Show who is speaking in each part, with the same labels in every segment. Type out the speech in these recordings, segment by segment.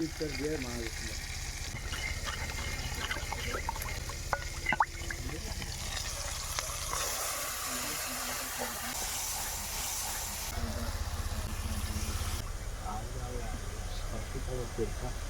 Speaker 1: Isso é. Là kiểm.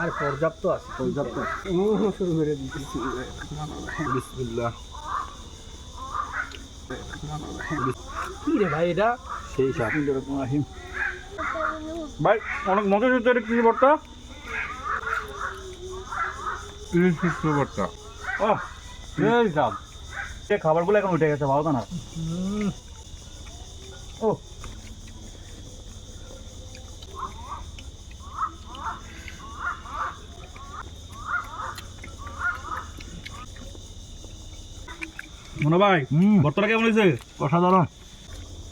Speaker 2: আর পর্যাপ্ত আছে। পর্যাপ্ত। শুরু করে দিচ্ছি
Speaker 1: বিসমিল্লাহ।
Speaker 2: কি রে ভাই এটা?
Speaker 1: সেই সাপ। ভাই অনেক মজা হচ্ছে এটা কি বর্তা
Speaker 3: ইলিশ শুক্তো ভর্তা
Speaker 1: ও সে খাবারগুলো এখন উঠে গেছে ভালো তো না? ও। মনে ভাই ভর্তাটা কেমন হয়েছে? অসাধারণ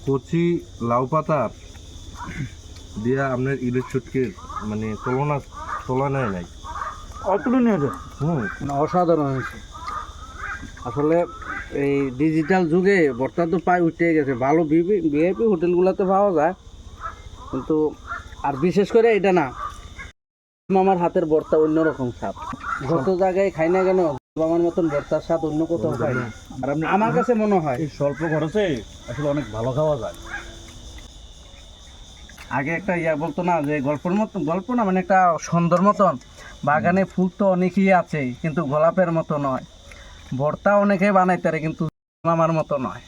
Speaker 3: কচি লাউ পাতা দিয়া আপনার ইলিশ শুটকির মানে তুলনা তুলনায় নাই।
Speaker 1: অল্পটু নিয়েছে
Speaker 3: হুম।
Speaker 2: মানে অসাধারণ হয়েছে। আসলে এই ডিজিটাল যুগে ভর্তা তো পায় উঠে গেছে। ভালো ভিআইপি হোটেলগুলোতে পাওয়া যায়। কিন্তু আর বিশেষ করে এটা না। মামার হাতের ভর্তা অন্যরকম স্বাদ। যত জায়গায় খাই না কেন আমার মতন ভর্তার স্বাদ অন্য কোথাও পাই না।
Speaker 1: আর
Speaker 2: আমার কাছে মনে হয়
Speaker 1: এই স্বল্প খরচে আসলে অনেক ভালো খাওয়া যায়।
Speaker 2: আগে একটা ইয়া বলতো না যে গল্পের মতন গল্প না মানে একটা সুন্দর মতন। বাগানে ফুল তো অনেকই আছে কিন্তু গোলাপের মতো নয়। ভর্তা অনেকে বানাইতে কিন্তু আমার মতো নয়।